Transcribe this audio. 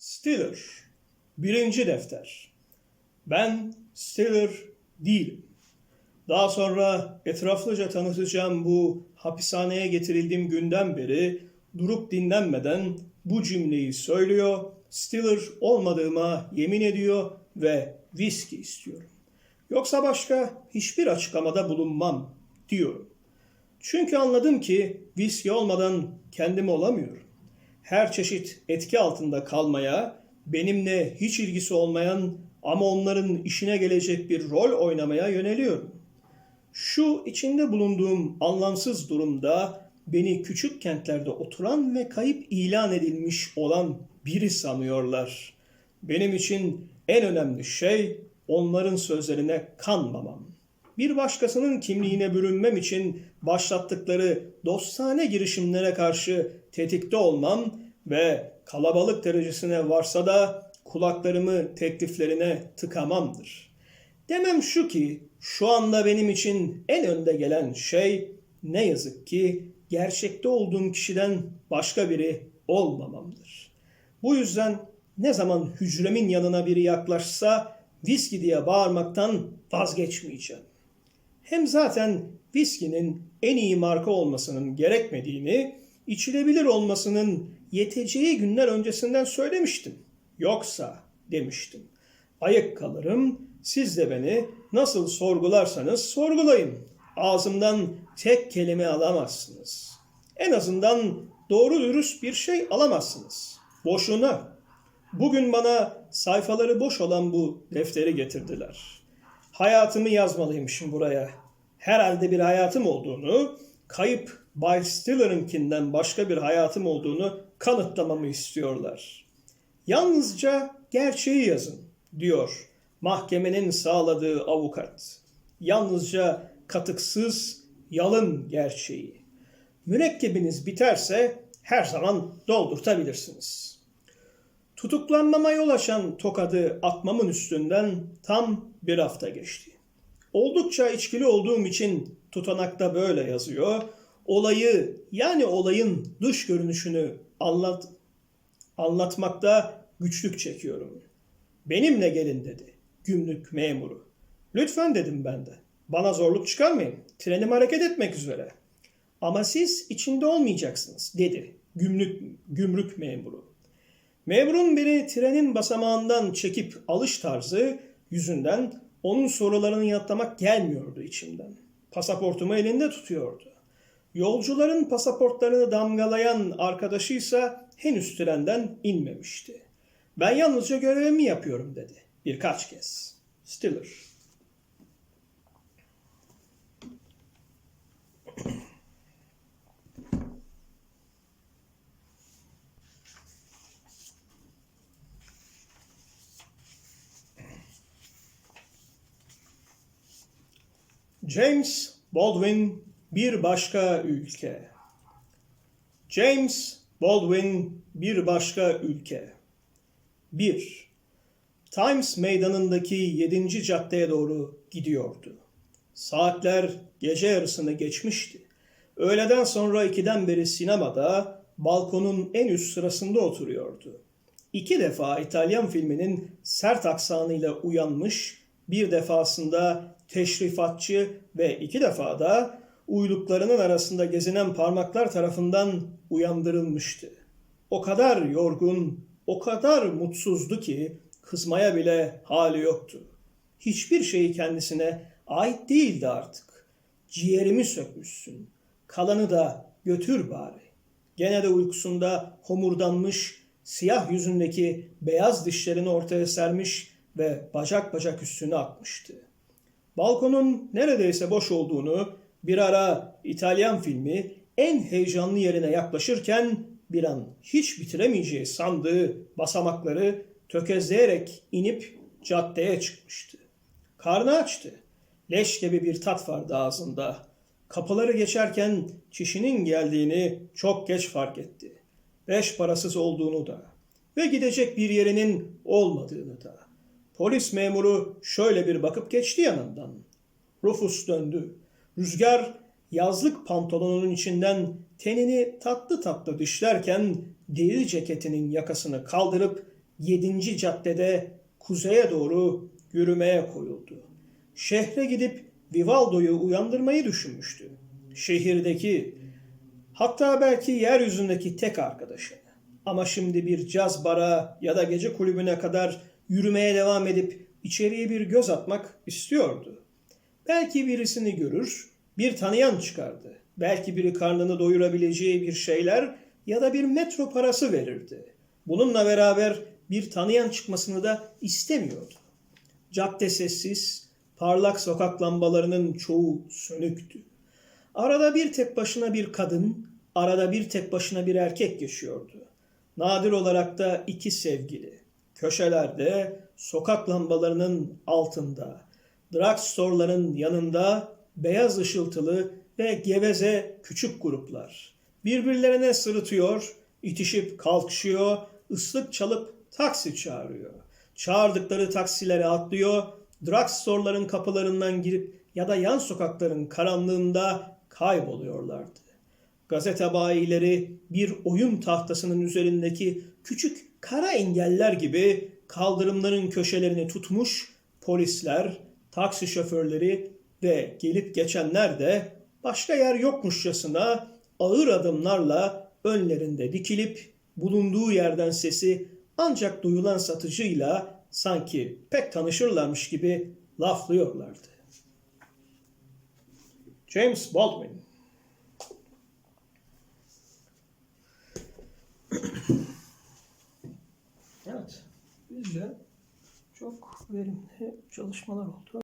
Stiller. Birinci defter. Ben Stiller değilim. Daha sonra etraflıca tanıtacağım bu hapishaneye getirildiğim günden beri durup dinlenmeden bu cümleyi söylüyor, Stiller olmadığıma yemin ediyor ve viski istiyorum. Yoksa başka hiçbir açıklamada bulunmam diyorum. Çünkü anladım ki viski olmadan kendim olamıyorum. Her çeşit etki altında kalmaya, benimle hiç ilgisi olmayan ama onların işine gelecek bir rol oynamaya yöneliyorum. Şu içinde bulunduğum anlamsız durumda beni küçük kentlerde oturan ve kayıp ilan edilmiş olan biri sanıyorlar. Benim için en önemli şey onların sözlerine kanmamam. Bir başkasının kimliğine bürünmem için başlattıkları dostane girişimlere karşı tetikte olmam ve kalabalık derecesine varsa da kulaklarımı tekliflerine tıkamamdır. Demem şu ki şu anda benim için en önde gelen şey ne yazık ki gerçekte olduğum kişiden başka biri olmamamdır. Bu yüzden ne zaman hücremin yanına biri yaklaşsa viski diye bağırmaktan vazgeçmeyeceğim. Hem zaten viskinin en iyi marka olmasının gerekmediğini, içilebilir olmasının yeteceği günler öncesinden söylemiştim. Yoksa demiştim. Ayık kalırım, siz de beni nasıl sorgularsanız sorgulayın. Ağzımdan tek kelime alamazsınız. En azından doğru dürüst bir şey alamazsınız. Boşuna. Bugün bana sayfaları boş olan bu defteri getirdiler. Hayatımı yazmalıymışım buraya. Herhalde bir hayatım olduğunu, kayıp Bay Stiller'ınkinden başka bir hayatım olduğunu kanıtlamamı istiyorlar. Yalnızca gerçeği yazın, diyor mahkemenin sağladığı avukat. Yalnızca katıksız, yalın gerçeği. Mürekkebiniz biterse her zaman doldurtabilirsiniz. Tutuklanmama yol açan tokadı atmamın üstünden tam bir hafta geçti. Oldukça içkili olduğum için tutanakta böyle yazıyor. Olayı yani olayın dış görünüşünü anlat anlatmakta güçlük çekiyorum. Benimle gelin dedi gümrük memuru. Lütfen dedim ben de. Bana zorluk çıkarmayın. Trenim hareket etmek üzere. Ama siz içinde olmayacaksınız dedi gümrük, gümrük memuru. Memurun beni trenin basamağından çekip alış tarzı yüzünden onun sorularını yanıtlamak gelmiyordu içimden. Pasaportumu elinde tutuyordu. Yolcuların pasaportlarını damgalayan arkadaşıysa henüz trenden inmemişti. Ben yalnızca görevimi yapıyorum dedi birkaç kez. Stiller. James Baldwin bir başka ülke. James Baldwin bir başka ülke. 1. Times meydanındaki 7. caddeye doğru gidiyordu. Saatler gece yarısını geçmişti. Öğleden sonra ikiden beri sinemada balkonun en üst sırasında oturuyordu. İki defa İtalyan filminin sert aksanıyla uyanmış, bir defasında teşrifatçı ve iki defa da uyluklarının arasında gezinen parmaklar tarafından uyandırılmıştı. O kadar yorgun, o kadar mutsuzdu ki kızmaya bile hali yoktu. Hiçbir şeyi kendisine ait değildi artık. Ciğerimi sökmüşsün. Kalanı da götür bari. Gene de uykusunda homurdanmış, siyah yüzündeki beyaz dişlerini ortaya sermiş ve bacak bacak üstüne atmıştı. Balkonun neredeyse boş olduğunu bir ara İtalyan filmi en heyecanlı yerine yaklaşırken bir an hiç bitiremeyeceği sandığı basamakları tökezleyerek inip caddeye çıkmıştı. Karnı açtı. Leş gibi bir tat vardı ağzında. Kapıları geçerken çişinin geldiğini çok geç fark etti. Beş parasız olduğunu da ve gidecek bir yerinin olmadığını da. Polis memuru şöyle bir bakıp geçti yanından. Rufus döndü. Rüzgar yazlık pantolonunun içinden tenini tatlı tatlı dişlerken deri ceketinin yakasını kaldırıp 7. caddede kuzeye doğru yürümeye koyuldu. Şehre gidip Vivaldo'yu uyandırmayı düşünmüştü. Şehirdeki, hatta belki yeryüzündeki tek arkadaşı. Ama şimdi bir caz bara ya da gece kulübüne kadar yürümeye devam edip içeriye bir göz atmak istiyordu. Belki birisini görür, bir tanıyan çıkardı. Belki biri karnını doyurabileceği bir şeyler ya da bir metro parası verirdi. Bununla beraber bir tanıyan çıkmasını da istemiyordu. Cadde sessiz, parlak sokak lambalarının çoğu sönüktü. Arada bir tek başına bir kadın, arada bir tek başına bir erkek geçiyordu. Nadir olarak da iki sevgili. Köşelerde, sokak lambalarının altında, drugstore'ların yanında beyaz ışıltılı ve geveze küçük gruplar. Birbirlerine sırıtıyor, itişip kalkışıyor, ıslık çalıp taksi çağırıyor. Çağırdıkları taksilere atlıyor, drugstore'ların kapılarından girip ya da yan sokakların karanlığında kayboluyorlardı. Gazete bayileri bir oyun tahtasının üzerindeki küçük kara engeller gibi kaldırımların köşelerini tutmuş polisler, taksi şoförleri ve gelip geçenler de başka yer yokmuşçasına ağır adımlarla önlerinde dikilip bulunduğu yerden sesi ancak duyulan satıcıyla sanki pek tanışırlarmış gibi laflıyorlardı. James Baldwin Evet, bizce çok verimli çalışmalar oldu.